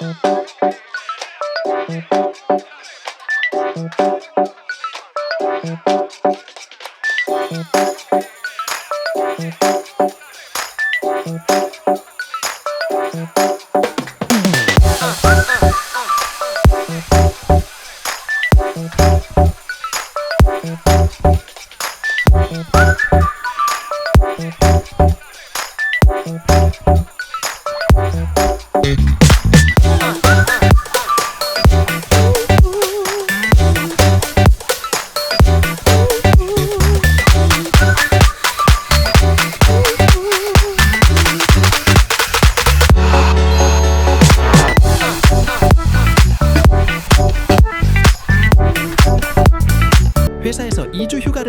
Bye.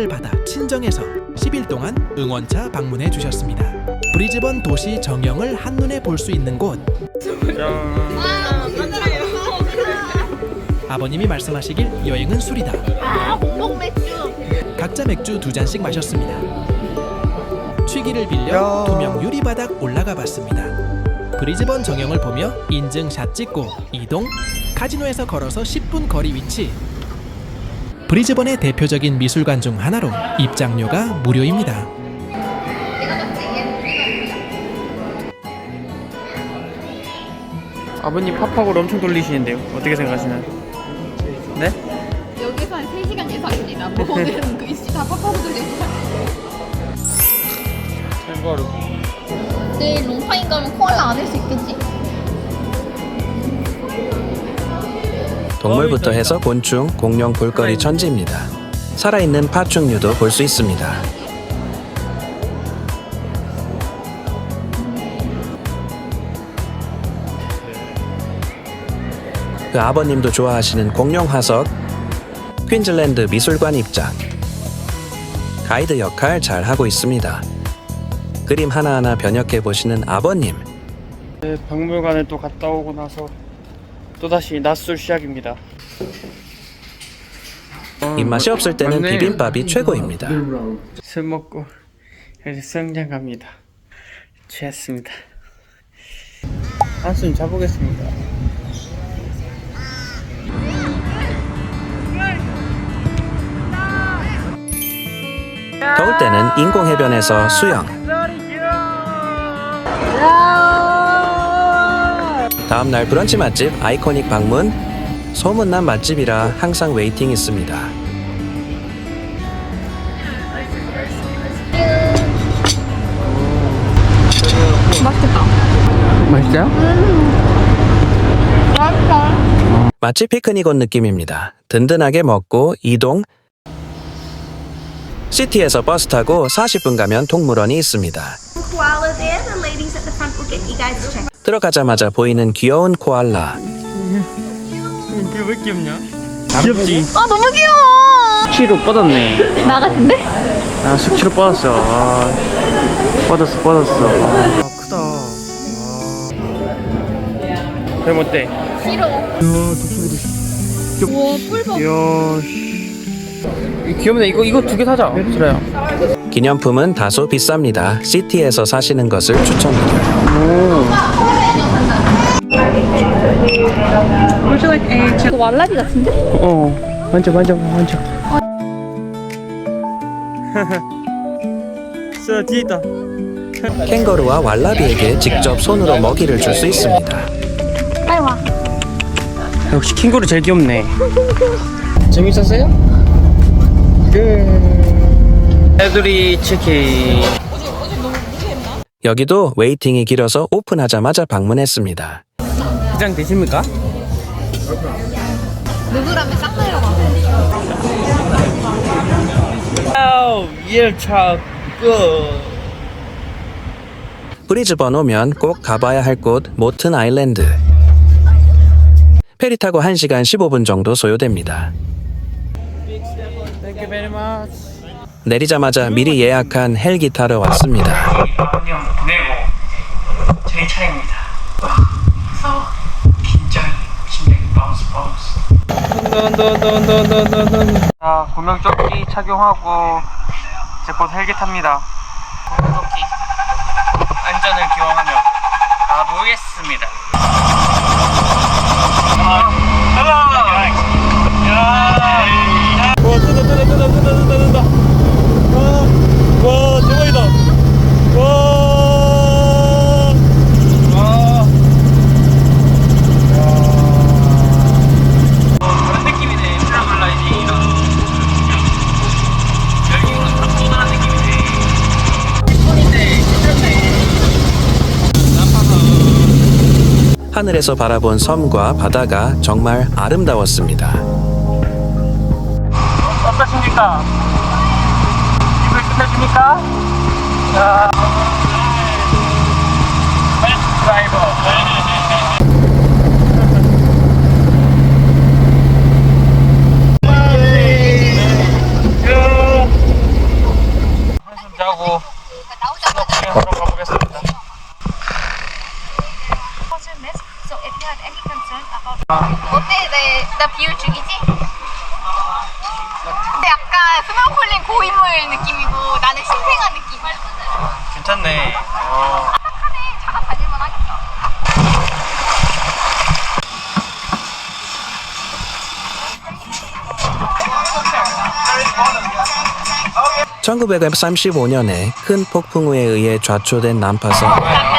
2주 휴가를 받아 친정에서 10일 동안 응원차 방문해 주셨습니다. 브리즈번 도시 정형을 한눈에 볼 수 있는 곳. 아버님이 말씀하시길 여행은 술이다. 각자 맥주 두 잔씩 마셨습니다. 취기를 빌려 투명 유리바닥 올라가 봤습니다. 브리즈번 정형을 보며 인증샷 찍고 이동. 카지노에서 걸어서 10분 거리 위치. 브리즈번의 대표적인 미술관 중 하나로 입장료가 무료입니다. 아버님 팝팝을 엄청 돌리시는데요. 어떻게 생각하시나요? 네? 여기서 한 3시간 예상입니다. 모든 글씨 다 팍팍 들리고. 캥거루. 내일 롱파인 가면 코알라 안할수 있겠지? 동물부터 해서 곤충, 공룡 볼거리 천지입니다. 살아있는 파충류도 볼 수 있습니다. 그 아버님도 좋아하시는 공룡 화석, 퀸즐랜드 미술관 입장. 가이드 역할 잘 하고 있습니다. 그림 하나하나 변역해 보시는 아버님. 네, 박물관에 또 갔다 오고 나서 또 다시 낮술 시작입니다. 입맛이 없을 때는 맞네. 비빔밥이 최고입니다. 술 먹고 이제 수영장 갑니다. 취했습니다. 한숨 자보겠습니다. 더울 때는 인공해변에서 수영. 다음 날 브런치 맛집 아이코닉 방문. 소문난 맛집이라 항상 웨이팅 있습니다. 맛있어요? 마치 피크닉 온 느낌입니다. 든든하게 먹고 이동. 시티에서 버스 타고 40분 가면 동물원이 있습니다. 들어가자마자 보이는 귀여운 코알라. 왜 귀엽냐? 귀엽지? 아 너무 귀여워. 수치로 뻗었네. 나 같은데? 아, 수치로 뻗었어. 아, 뻗었어, 뻗었어. 아, 크다. 와. 뱀 어때? 싫어. 우와 뿔 봐. 이야, 씨. 이거 귀엽네. 이거, 이거 두 개 사자. 그래요. 기념품은 다소 비쌉니다. 시티에서 사시는 것을 추천드려요. 이거 왈라비 같은데? 어, 만져, 만져, 만져. 써, 뒤에 있다. 캥거루와 왈라비에게 직접 손으로 먹이를 줄 수 있습니다. 빨리 와. 역시 캥거루 제일 귀엽네. 재밌었어요? 그 애들이 치킨. 여기도 웨이팅이 길어서 오픈하자마자 방문했습니다. 기장 되십니까? 누구라면. 아우, 1차 끝. 브리즈번 오면 꼭 가봐야 할 곳 모튼 아일랜드. 페리 타고 1시간 15분 정도 소요됩니다. 내리자마자 미리 예약한 헬기 타러 왔습니다. 한명 보내고 저희 차입니다. 그래서 긴장이 심장이 바운스 자 구명조끼 착용하고 이제 곧 헬기 탑니다. 구명조끼 안전을 기원하며 가보겠습니다. 하늘에서 바라본 섬과 바다가 정말 아름다웠습니다. 어떠십니까? 입을 끝내줍니까? 자, 베스트 드라이버. 한숨 자고 스노클링 하러 가보겠습니다. So if you have any concerns about 어때? 내, 나 비율 죽이지? 근데 약간 스노클링 고인물 느낌이고 나는 신생아 느낌. 괜찮네. 어. 딱하네. 차가 다닐만 하겠다. 1935년에 큰 폭풍우에 의해 좌초된 난파선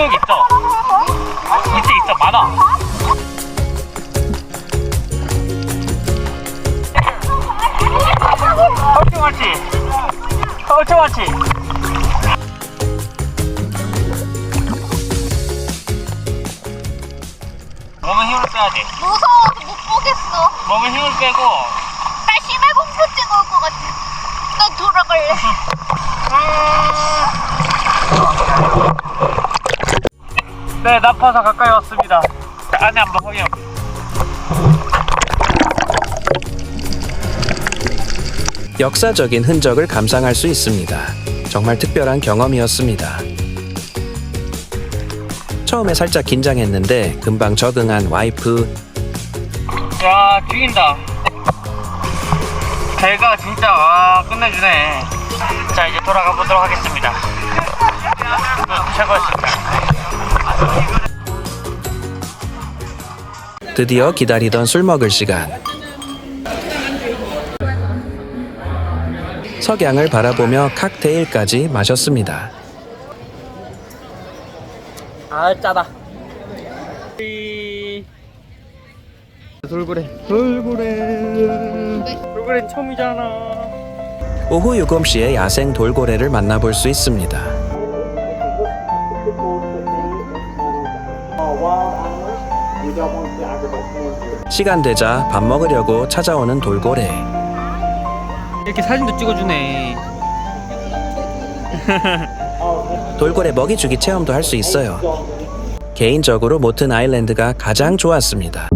물고기 있어. 밑에 있어, 많아. 엄청 많지? 엄청 많지? 몸에 힘을 빼야지. 무서워서 못 보겠어. 몸에 힘을 빼고 나 심해 공포증 올 것 같아. 나 돌아갈래. 네, 나파사 가까이 왔습니다. 안에 한번 확인. 역사적인 흔적을 감상할 수 있습니다. 정말 특별한 경험이었습니다. 처음에 살짝 긴장했는데 금방 적응한 와이프 야, 죽인다. 배가 진짜 와 끝내주네. 자, 이제 돌아가 보도록 하겠습니다. 그, 최고였습니다. 드디어 기다리던 술 먹을 시간. 석양을 바라보며 칵테일까지 마셨습니다. 아, 짜다. 돌고래. 돌고래. 돌고래 처음이잖아. 오후 7시에 야생 돌고래를 만나볼 수 있습니다. 시간 되자 밥 먹으려고 찾아오는 돌고래. 이렇게 사진도 찍어주네. 돌고래 먹이 주기 체험도 할 수 있어요. 개인적으로 모튼 아일랜드가 가장 좋았습니다.